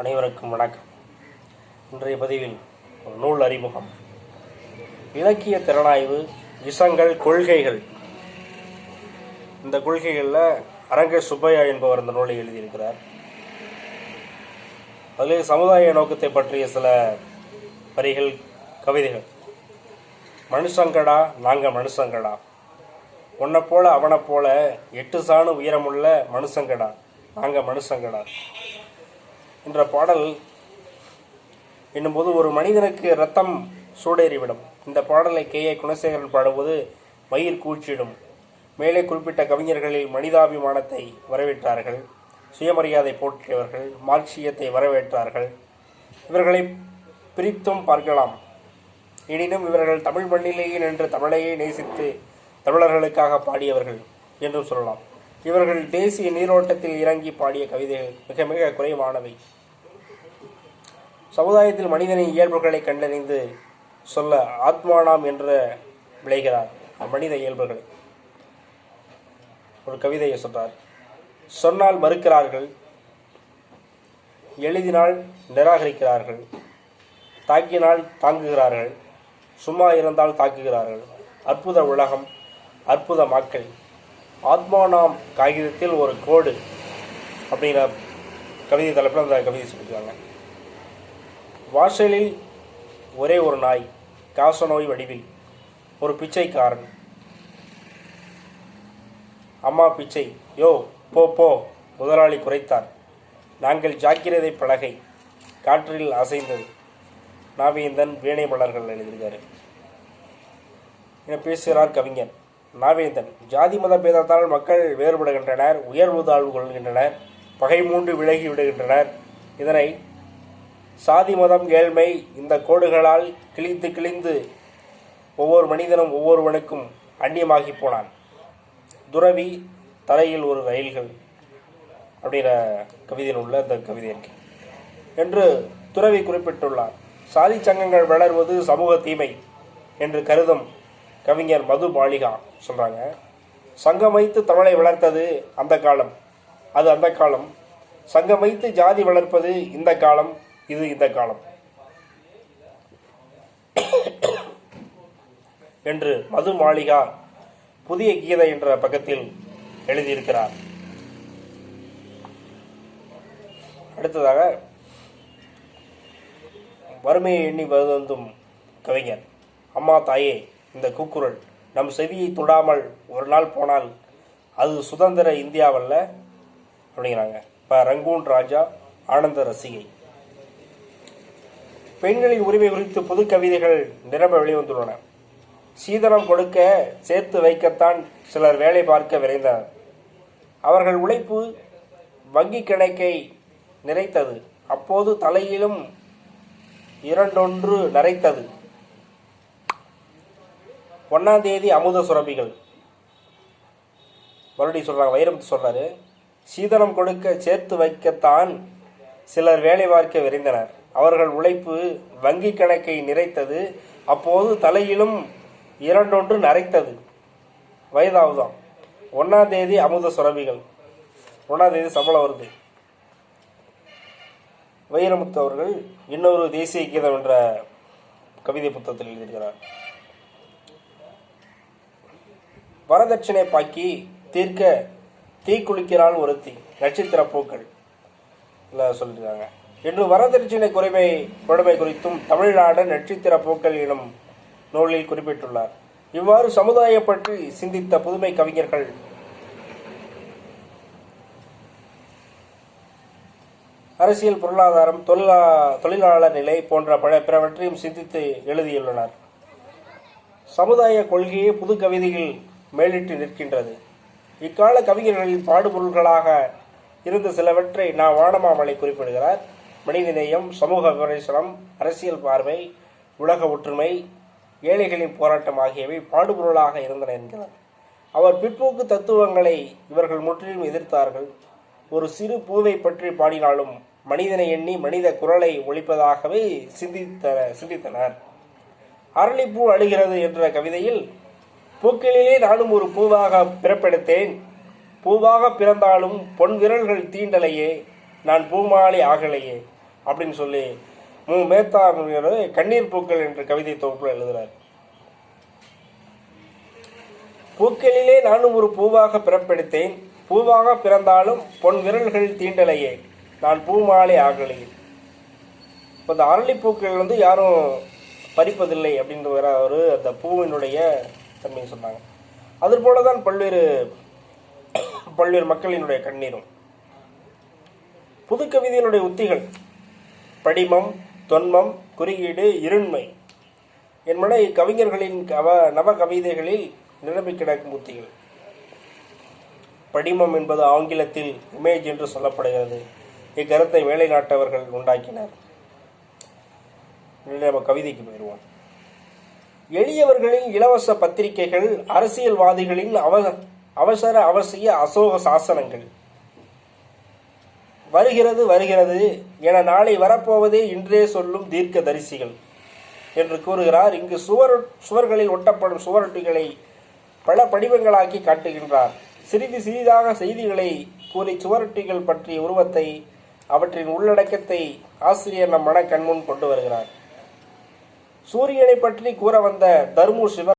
அனைவருக்கும் வணக்கம். இன்றைய பதிவில் ஒரு நூல் அறிமுகம். இலக்கிய திறனாய்வு இசங்கள் கொள்கைகள். இந்த கொள்கைகளில் அரங்க சுப்பையா என்பவர் இந்த நூலை எழுதியிருக்கிறார். அதிலே சமுதாய நோக்கத்தை பற்றிய சில வரிகள் கவிதைகள். மனுஷங்கடா நாங்கள் மனுஷங்கடா. உன்னை போல அவனை போல எட்டு சாணு உயரமுள்ள மனுஷங்கடா நாங்கள் மனுஷங்கடா. என்ற பாடல் என்னும்போது ஒரு மனிதனுக்கு ரத்தம் சூடேறிவிடும். இந்த பாடலை கே. ஏ. குணசேகரன் பாடும்போது மயிர் கூச்சிடும் மேலே குறிப்பிட்ட கவிஞர்களில் மனிதாபிமானத்தை வரவேற்றார்கள். சுயமரியாதை போற்றியவர்கள் மார்க்சியத்தை வரவேற்றார்கள். இவர்களை பிரித்தும் பார்க்கலாம். எனினும் இவர்கள் தமிழ் மண்ணிலேயே நின்று தமிழையே நேசித்து தமிழர்களுக்காக பாடியவர்கள் என்றும் சொல்லலாம். இவர்கள் தேசிய நீரோட்டத்தில் இறங்கி பாடிய கவிதைகள் மிக மிக குறைவானவை. சமுதாயத்தில் மனிதனின் இயல்புகளை கண்டறிந்து சொல்ல ஆத்மானாம் என்று விளைகிறார் மனித இயல்புகளை. ஒரு கவிதையை சொல்றார். சொன்னால் மறுக்கிறார்கள் எழுதினால் நிராகரிக்கிறார்கள் தாக்கினால் தாங்குகிறார்கள் சும்மா இருந்தால் தாக்குகிறார்கள். அற்புத உலகம் அற்புத மக்கள் ஆத்மா நாம் காகிதத்தில் ஒரு கோடு அப்படிங்கிற கவிதை தலைப்பில் அந்த கவிதை சொல்லியிருக்காங்க. வாசலில் ஒரே ஒரு நாய் காசநோய் வடிவில் ஒரு பிச்சைக்காரன். அம்மா பிச்சை யோ போ போ முதலாளி குறைத்தார். நாங்கள் ஜாக்கிரதை பலகை காற்றில் அசைந்தது. நாவியந்தன் வீணை மலர்கள் எழுதியிருக்காரு. என பேசுகிறார் கவிஞர். நாவேந்தன் ஜாதி மத பேதத்தால் மக்கள் வேறுபடுகின்றனர் உயர்வு தாழ்வு கொள்கின்றனர் பகை மூண்டு விலகி விடுகின்றனர். இதனை சாதி மதம் ஏழ்மை இந்த கோடுகளால் கிழித்து கிழிந்து ஒவ்வொரு மனிதனும் ஒவ்வொருவனுக்கும் அந்நியமாகி போனான். துறவி தலையில் ஒரு ரயில்கள் அப்படிங்கிற கவிதையில் உள்ள இந்த கவிதை இருக்கு என்று துறவி குறிப்பிட்டுள்ளார். சாதி சங்கங்கள் வளர்வது சமூக தீமை என்று கருதும் கவிஞர் மது பாலிகா சொல்கிறாங்க சங்கம் வைத்து தமிழை வளர்த்தது அந்த காலம். அது அந்த காலம். சங்கம் வைத்து ஜாதி வளர்ப்பது இந்த காலம். இது இந்த காலம். என்று மது மாளிகா புதிய கீதை என்ற பக்கத்தில் எழுதியிருக்கிறார். அடுத்ததாக வறுமையை எண்ணி வருந்தும் கவிஞர். அம்மா தாயே இந்த கூக்குரல் நம் செவியை தொடாமல் ஒரு நாள் போனால் அது சுதந்திர இந்தியாவல்ல அப்படிங்கிறாங்க. இப்போ ரங்கூன் ராஜா ஆனந்த ரசிகை. பெண்களின் உரிமை குறித்து புது கவிதைகள் நிரம்ப வெளிவந்துள்ளன சீதனம் கொடுக்க சேர்த்து வைக்கத்தான் சிலர் வேலை பார்க்க விரைந்தனர். அவர்கள் உழைப்பு வங்கி கணக்கை நிறைத்தது. அப்போது தலையிலும் இரண்டொன்று நரைத்தது. ஒன்னாம் தேதி அமுத சுரபிகள் மறுபடியும் சொல்கிறாங்க வைரமுத்து சொல்கிறாரு சீதனம் கொடுக்க சேர்த்து வைக்கத்தான் சிலர் வேலை பார்க்க விரைந்தனர். அவர்கள் உழைப்பு வங்கி கணக்கை நிறைத்தது அப்போது தலையிலும் இரண்டொன்று நரைத்தது. வயதாவதாம் ஒன்னாம் தேதி அமுத சுரபிகள் ஒன்றாம் தேதி சம்பளம் வருது. வைரமுத்து அவர்கள் இன்னொரு தேசிய கீதம் என்ற கவிதை புத்தகத்தில் எழுதியிருக்கிறார். வரதட்சணை பாக்கி தீர்க்க தீக்குளிக்கிறாள் ஒருத்தி நட்சத்திர பூக்கள். இதில் சொல்லியிருக்காங்க இன்று வரதட்சணை குறைமை கொடுமை குறித்தும் தமிழ்நாடு நட்சத்திர பூக்கள் எனும் நூலில் குறிப்பிட்டுள்ளார். இவ்வாறு சமுதாயம் பற்றி சிந்தித்த புதுமை கவிஞர்கள் அரசியல் பொருளாதாரம் தொழிலா தொழிலாளர் நிலை போன்ற பல பிறவற்றையும் சிந்தித்து எழுதியுள்ளனர். சமுதாய கொள்கையே புது கவிதையில் மேலிட்டு நிற்கின்றது. இக்கால கவிஞர்களின் பாடுபொருள்களாக இருந்த சிலவற்றை நான் வானமாமலை குறிப்பிடுகிறார். மனிதநேயம் சமூக விமர்சனம் அரசியல் பார்வை உலக ஒற்றுமை ஏழைகளின் போராட்டம் ஆகியவை பாடுபொருளாக இருந்தன என்கிறார். அவர் பிற்போக்கு தத்துவங்களை இவர்கள் முற்றிலும் எதிர்த்தார்கள். ஒரு சிறு பூவை பற்றி பாடினாலும் மனிதனை எண்ணி மனித குரலை ஒழிப்பதாகவே சிந்தித்த சிந்தித்தனர். அரளிப்பூ அழுகிறது என்ற கவிதையில் பூக்களிலே நானும் ஒரு பூவாக பிறப்பெடுத்தேன். பூவாக பிறந்தாலும் பொன் விரல்கள் தீண்டலையே நான் பூமாலை ஆகலையே அப்படின்னு சொல்லி மு. மேத்தா கண்ணீர் பூக்கள் என்ற கவிதை தொகுப்பில் எழுதுகிறார் பூக்களிலே நானும் ஒரு பூவாக பிறப்பெடுத்தேன். பூவாக பிறந்தாலும் பொன் விரல்கள் தீண்டலையே நான் பூமாலை ஆகலையே. இப்போ இந்த அரளிப்பூக்கள் வந்து யாரும் பறிப்பதில்லை அப்படின்ற ஒரு அந்த பூவினுடைய அப்படின்னு சொன்னாங்க. அதுபோல தான் பல்வேறு பல்வேறு மக்களினுடைய கண்ணீரும். புது கவிதையினுடைய உத்திகள் படிமம் தொன்மம் குறியீடு இருண்மை. என்பன இக்கவிஞர்களின் கவ நவ கவிதைகளில் நிரம்பி கிடக்கும் உத்திகள். படிமம் என்பது ஆங்கிலத்தில் இமேஜ் என்று சொல்லப்படுகிறது. இக்கருத்தை வேலை நாட்டவர்கள் உண்டாக்கினர். நம்ம கவிதைக்கு போயிடுவோம். எளியவர்களின் இலவச பத்திரிகைகள் அரசியல்வாதிகளின் அவ அவசர அவசிய அசோக சாசனங்கள். வருகிறது வருகிறது என நாளை வரப்போவதே இன்றே சொல்லும் தீர்க்க தரிசிகள் என்று கூறுகிறார். இங்கு சுவர் சுவர்களில் ஒட்டப்படும் சுவரொட்டிகளை பல படிவங்களாக்கி காட்டுகின்றார். சிறிது சிறிதாக செய்திகளை கூறி சுவரொட்டிகள் பற்றிய உருவத்தை அவற்றின் உள்ளடக்கத்தை ஆசிரியர் நம் மன கண்முன் கொண்டு வருகிறார். சூரியனை பற்றி கூற வந்த தர்மு சிவ